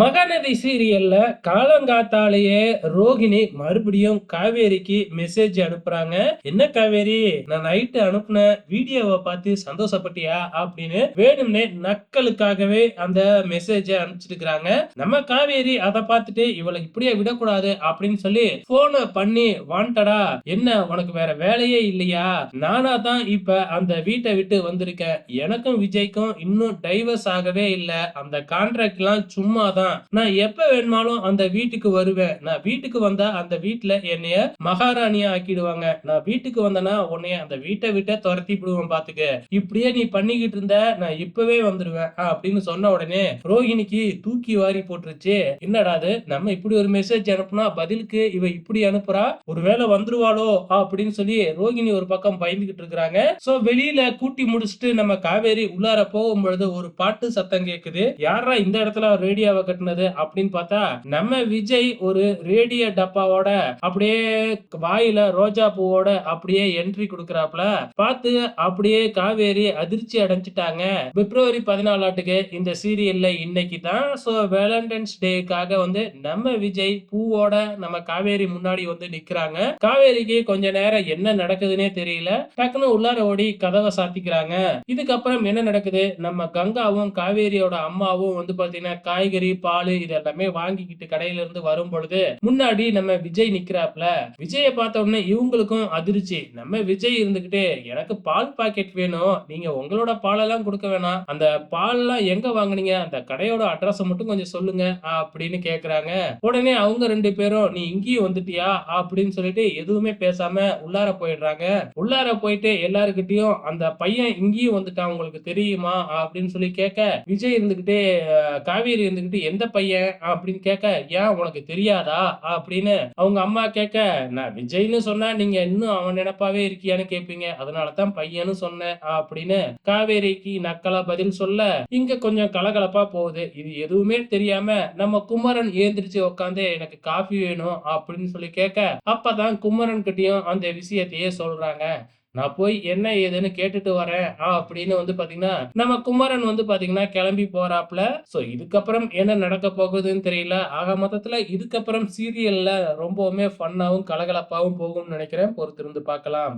மகாநதி சீரியல்ல காலங்காத்தாலேயே ரோகிணி மறுபடியும் காவேரிக்கு மெசேஜ் அனுப்புறாங்க. என்ன காவேரி? நான் நைட்டு அனுப்புன வீடியோவை பார்த்து சந்தோஷப்பட்டியா? அப்படின்னு வேணும்னே நக்கலுக்காகவே அந்த மெசேஜ அனுப்பிச்சிருக்கிறாங்க. நம்ம காவேரி அதை பார்த்துட்டு இவளை இப்படியே விடக்கூடாது அப்படின்னு சொல்லி போனை பண்ணி வாண்டடா என்ன உனக்கு வேற வேலையே இல்லையா? நானா தான் இப்ப அந்த வீட்டை விட்டு வந்திருக்கேன். எனக்கும் விஜய்க்கும் இன்னும் டைவர்ஸ் ஆகவே இல்லை. அந்த கான்ட்ராக்ட் எல்லாம் சும்மா தான் நான் எப்ப வேணுமாலும் அந்த வீட்டுக்கு வருவேன். நான் வீட்டுக்கு வந்தா அந்த வீட்டுல என்னைய மகாராணியா ஆக்கிடுவாங்க. நான் வீட்டுக்கு வந்தேன்னா உன்னைய அந்த வீட்டை விட்ட துரத்தி விடுவேன் பாத்துக்க. இப்படியே நீ பண்ணிக்கிட்டு இருந்த நான் இப்பவே வந்துருவேன். அப்படின்னு சொன்ன உடனே ரோஹிணிக்கு தூக்கி வாரி போட்டுருச்சு. என்னடா அது? நம்ம இப்படி ஒரு மெசேஜ் அனுப்புனா பதிலுக்கு இவ இப்படி அனுப்புறா? ஒருவேளை வந்துருவாளோ? அப்படின்னு சொல்லி ரோகிணி ஒரு பக்கம் பயந்துகிட்டு இருக்கிறாங்க. சோ வெளியில கூட்டி முடிச்சுட்டு நம்ம காவேரி உள்ளார போகும்பொழுது ஒரு பாட்டு சத்தம் கேக்குது. யாரா இந்த இடத்துல ரேடியோவை கட்டினது அப்படின்னு பார்த்தா நம்ம விஜய் ஒரு ரேடியோ டப்பாவோட அப்படியே வாயில ரோஜா பூவோட அப்படியே என்ட்ரி கொடுக்கறாப்ல பார்த்து அப்படியே காவேரி அதிர்ச்சி அடைஞ்சிட்டாங்க. பிப்ரவரி பதினாலாட்டுக்கு இந்த சீரியல்ல இன்னைக்கு தான். ஸோ வேலண்டைன்ஸ் டேக்காக வந்து நம்ம விஜய் பூவோட நம்ம காவேரி முன்னாடி வந்து நிக்கிறாங்க. காவேரிக்கு கொஞ்ச நேரம் என்ன நடக்குதுன்னே தெரியல. டக்குன்னு உள்ளார ஓடி கதவை சாத்திக்கிறாங்க. இதுக்கப்புறம் என்ன நடக்குது? நம்ம கங்காவும் காவேரியோட அம்மாவும் வந்து பாத்தீங்கன்னா காய்கறி பால் இது எல்லாமே வாங்கிக்கிட்டு கடையில இருந்து வரும் பொழுது முன்னாடி நம்ம விஜய் நிக்கிறாப்ல விஜய பார்த்த உடனே இவங்களுக்கும் அதிர்ச்சி. நம்ம விஜய் இருந்துகிட்டு எனக்கு பால் பாக்கெட் வேணும். நீங்க உங்களோட பாலெல்லாம் கொடுக்க வேணாம். அந்த பால்லாம் எங்க வாங்குனீங்க? அந்த கடையோட அட்ரஸ் மட்டும் கொஞ்சம் சொல்லுங்க அப்படின்னு கேக்குறாங்க. உடனே அவங்க ரெண்டு பேரும் நீ இங்கேயும் வந்துட்டியா? அப்படின்னு சொல்லிட்டு எதுவுமே பேசாம உள்ளார போயிடுறாங்க. உள்ளார போயிட்டு எல்லாருக்கிட்டையும் அந்த பையன் இங்கேயும் வந்துட்டான் உங்களுக்கு தெரியுமா? அப்படின்னு சொல்லி கேட்க விஜய் இருந்துகிட்டு காவேரி இருந்துகிட்டு எந்த பையன் அப்படின்னு கேட்க ஏன் உனக்கு தெரியாதா? அப்படின்னு அவங்க அம்மா கேட்க நான் விஜய்னு சொன்னா நீங்க இன்னும் அவன் நினைப்பாவே இருக்கியான்னு கேட்பீங்க அதனாலதான் பையன்னு சொன்னேன் அப்படின்னு காவேரிக்கு நக்கலா பதில் சொல்ல இங்க கொஞ்சம் கலகலப்பா போகுது. இது எதுவுமே தெரியாம நம்ம குமரன் ஏந்திரிச்சு உட்காந்து எனக்கு காஃபி வேணும் அப்படின்னு சொல்லி கேட்க அப்பதான் குமரன் கிட்டயும் அந்த விஷயத்தையே சொல்றாங்க. நான் போய் என்ன ஏதுன்னு கேட்டுட்டு வரேன் ஆ, அப்படின்னு வந்து பாத்தீங்கன்னா நம்ம குமரன் வந்து பாத்தீங்கன்னா கிளம்பி போறாப்ல சோ இதுக்கப்புறம் என்ன நடக்க போகுதுன்னு தெரியல. ஆக மொத்தத்துல இதுக்கப்புறம் சீரியல்ல ரொம்பவுமே ஃபன்னாவும் கலகலப்பாவும் போகும்னு நினைக்கிறேன். பொறுத்திருந்து பார்க்கலாம்.